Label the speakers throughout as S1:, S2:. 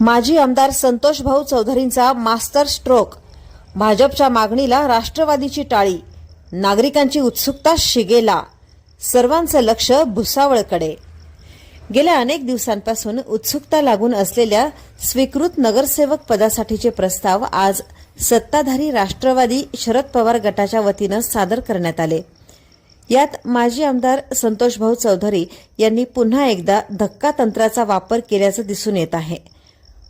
S1: माजी आमदार संतोष भाऊ चौधरींचा मास्टर स्ट्रोक. भाजपच्या मागणीला राष्ट्रवादीची टाळी. नागरिकांची उत्सुकता शिगेला. सर्वांचं लक्ष भुसावळकडे. गेल्या अनेक दिवसांपासून उत्सुकता लागून असलेल्या स्वीकृत नगरसेवक पदासाठीचे प्रस्ताव आज सत्ताधारी राष्ट्रवादी शरद पवार गटाच्या वतीनं सादर करण्यात आले. यात माजी आमदार संतोषभाऊ चौधरी यांनी पुन्हा एकदा धक्का तंत्राचा वापर केल्याचं दिसून येत आहे.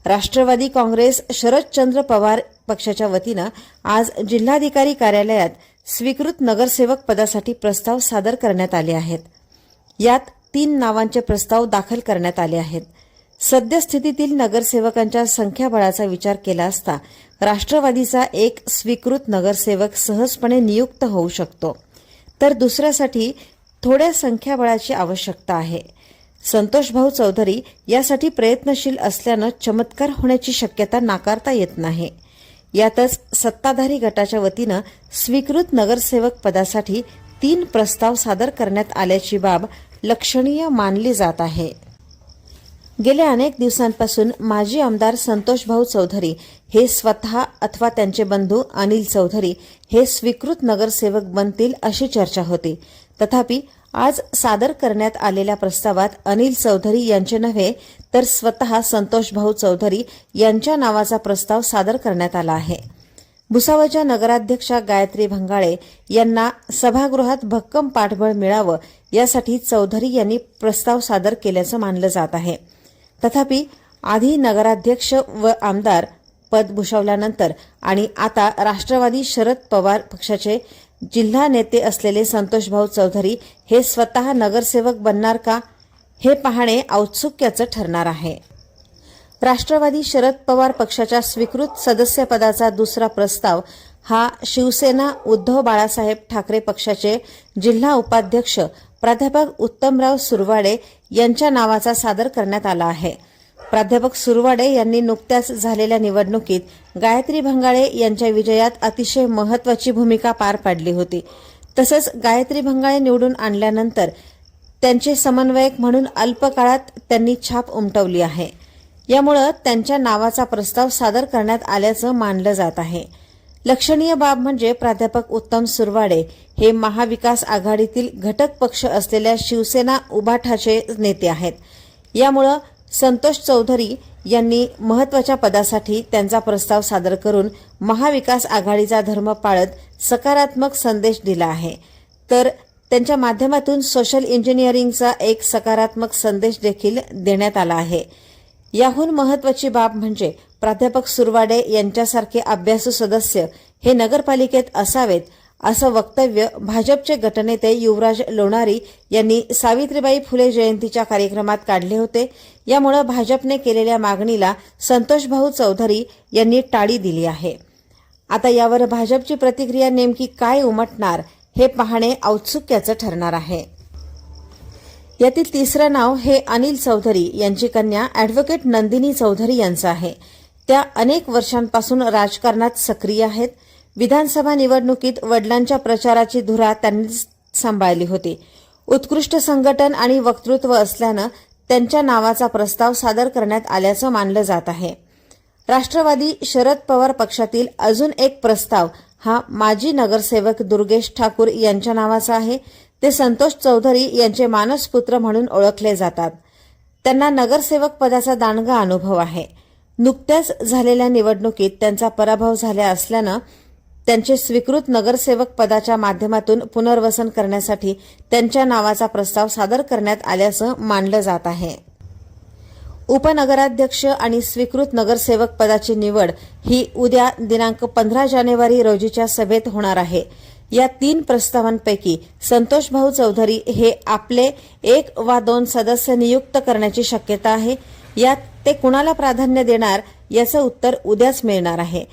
S1: राष्ट्रवादी काँग्रेस शरदचंद्र पवार पक्षाच्या वतीनं आज जिल्हाधिकारी कार्यालयात स्वीकृत नगरसेवक पदासाठी प्रस्ताव सादर करण्यात आले आहेत. यात तीन नावांचे प्रस्ताव दाखल करण्यात आले आहेत. सद्यस्थितीतील नगरसेवकांच्या संख्याबळाचा विचार केला असता राष्ट्रवादीचा एक स्वीकृत नगरसेवक सहजपणे नियुक्त होऊ शकतो. तर दुसऱ्यासाठी थोड्या संख्याबळाची आवश्यकता आहे. संतोषभाऊ चौधरी यासाठी प्रयत्नशील असल्यानं चमत्कार होण्याची शक्यता नाकारता येत नाही. यातच सत्ताधारी गटाच्या वतीनं स्वीकृत नगरसेवक पदासाठी तीन प्रस्ताव सादर करण्यात आल्याची बाब लक्षणीय मानली जात आहे. गेल्या अनेक दिवसांपासून माजी आमदार संतोषभाऊ चौधरी हे स्वतः अथवा त्यांचे बंधू अनिल चौधरी हे स्वीकृत नगरसेवक बनतील अशी चर्चा होती. तथापि आज सादर करण्यात आलेल्या प्रस्तावात अनिल चौधरी यांचे नव्हे तर स्वतः संतोषभाऊ चौधरी यांच्या नावाचा प्रस्ताव सादर करण्यात आला आहे. भुसावळच्या नगराध्यक्षा गायत्री भंगाळे यांना सभागृहात भक्कम पाठबळ मिळावं यासाठी चौधरी यांनी प्रस्ताव सादर केल्याचं मानलं जात आहे. तथापि आधी नगराध्यक्ष व आमदार पद भूषवल्यानंतर आणि आता राष्ट्रवादी शरद पवार पक्षाचे जिल्हा नेते असलेले संतोषभाऊ चौधरी हे स्वतः नगरसेवक बनणार का हे पाहणे औत्सुक्याचं ठरणार आहे. राष्ट्रवादी शरद पवार पक्षाच्या स्वीकृत सदस्यपदाचा दुसरा प्रस्ताव हा शिवसेना उद्धव बाळासाहेब ठाकरे पक्षाचे जिल्हा उपाध्यक्ष प्राध्यापक उत्तमराव सुरवाडे यांच्या नावाचा सादर करण्यात आला आहे. प्राध्यापक सुरवाडे यांनी नुकत्याच झालेल्या निवडणुकीत गायत्री भंगाळे यांच्या विजयात अतिशय महत्वाची भूमिका पार पाडली होती. तसंच गायत्री भंगाळे निवडून आणल्यानंतर त्यांचे समन्वयक म्हणून अल्पकाळात त्यांनी छाप उमटवली आहे. यामुळं त्यांच्या नावाचा प्रस्ताव सादर करण्यात आल्याचं मानलं जात आहे. लक्षणीय बाब म्हणजे प्राध्यापक उत्तम सुरवाडे हे महाविकास आघाडीतील घटक पक्ष असलेल्या शिवसेना उबाठाचे नेते आहेत. यामुळं संतोष चौधरी यांनी महत्त्वाच्या पदासाठी त्यांचा प्रस्ताव सादर करून महाविकास आघाडीचा धर्म पाळत सकारात्मक संदेश दिला आहे. तर त्यांच्या माध्यमातून सोशल इंजिनिअरिंगचा एक सकारात्मक संदेश देखील देण्यात आला आहे. याहून महत्वाची बाब म्हणजे प्राध्यापक सुरवाडे यांच्यासारखे अभ्यासू सदस्य हे नगरपालिकेत असावेत असं वक्तव्य भाजपचे गटनेते युवराज लोणारी यांनी सावित्रीबाई फुले जयंतीच्या कार्यक्रमात काढले होते. यामुळे भाजपने केलेल्या मागणीला संतोषभाऊ चौधरी यांनी टाळी दिली आहे. आता यावर भाजपची प्रतिक्रिया नेमकी काय उमटणार हे पाहणे औत्सुक्याचं ठरणार आहे. यातील तिसरं नाव हे अनिल चौधरी यांची कन्या अॅडव्होकेट नंदिनी चौधरी यांचं आहे. त्या अनेक वर्षांपासून राजकारणात सक्रिय आहेत. विधानसभा निवडणुकीत वडिलांच्या प्रचाराची धुरा त्यांनी सांभाळली होती. उत्कृष्ट संघटन आणि वक्तृत्व असल्यानं त्यांच्या नावाचा प्रस्ताव सादर करण्यात आल्याचं मानलं जात आहे. राष्ट्रवादी शरद पवार पक्षातील अजून एक प्रस्ताव हा माजी नगरसेवक दुर्गेश ठाकूर यांच्या नावाचा आहे. ते संतोष चौधरी यांचे मानसपुत्र म्हणून ओळखले जातात. त्यांना नगरसेवक पदाचा दांडगा अनुभव आहे. नुकत्याच झालेल्या निवडणुकीत त्यांचा पराभव झाला असल्यानं त्यांचे स्वीकृत नगरसेवक पदाच्या माध्यमातून पुनर्वसन करण्यासाठी त्यांच्या नावाचा प्रस्ताव सादर करण्यात आल्याचं मानलं जात आहे. उपनगराध्यक्ष आणि स्वीकृत नगरसेवक पदाची निवड ही उद्या दिनांक पंधरा जानेवारी रोजीच्या सभेत होणार आहे. या तीन प्रस्तावांपैकी संतोषभाऊ चौधरी हे आपले एक वा दोन सदस्य नियुक्त करण्याची शक्यता आहे. यात ते कुणाला प्राधान्य देणार याचं उत्तर उद्याच मिळणार आहे.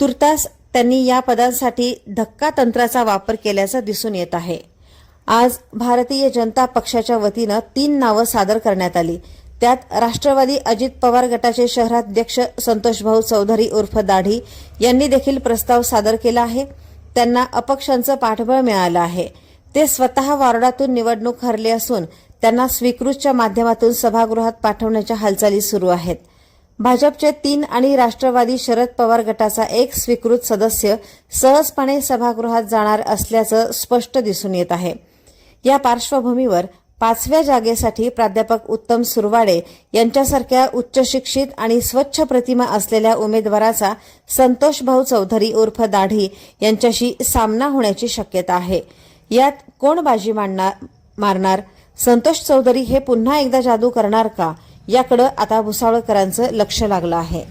S1: तुर्तास त्यांनी या पदांसाठी धक्का तंत्राचा वापर केल्याचं दिसून येत आहे. आज भारतीय जनता पक्षाच्या वतीनं तीन नावं सादर करण्यात आली. त्यात राष्ट्रवादी अजित पवार गटाचे शहराध्यक्ष संतोषभाऊ चौधरी उर्फ दाढी यांनी देखील प्रस्ताव सादर केला आहे. त्यांना अपक्षांचं पाठबळ मिळालं आहे. ते स्वतः वॉर्डातून निवडणूक हरले असून त्यांना स्वीकृतच्या माध्यमातून सभागृहात पाठवण्याच्या हालचाली सुरू आहेत. भाजपचे तीन आणि राष्ट्रवादी शरद पवार गटाचा एक स्वीकृत सदस्य सहजपणे सभागृहात जाणार असल्याचं स्पष्ट दिसून येत आहे. या पार्श्वभूमीवर पाचव्या जागेसाठी प्राध्यापक उत्तम सुरवाडे यांच्यासारख्या उच्च शिक्षित आणि स्वच्छ प्रतिमा असलेल्या उमेदवाराचा संतोष भाऊ चौधरी उर्फ दाढी यांच्याशी सामना होण्याची शक्यता आहे. यात कोण बाजी मारणार? संतोष चौधरी हे पुन्हा एकदा जादू करणार का? याकडं आता भुसावळकरांचं लक्ष लागलं आहे.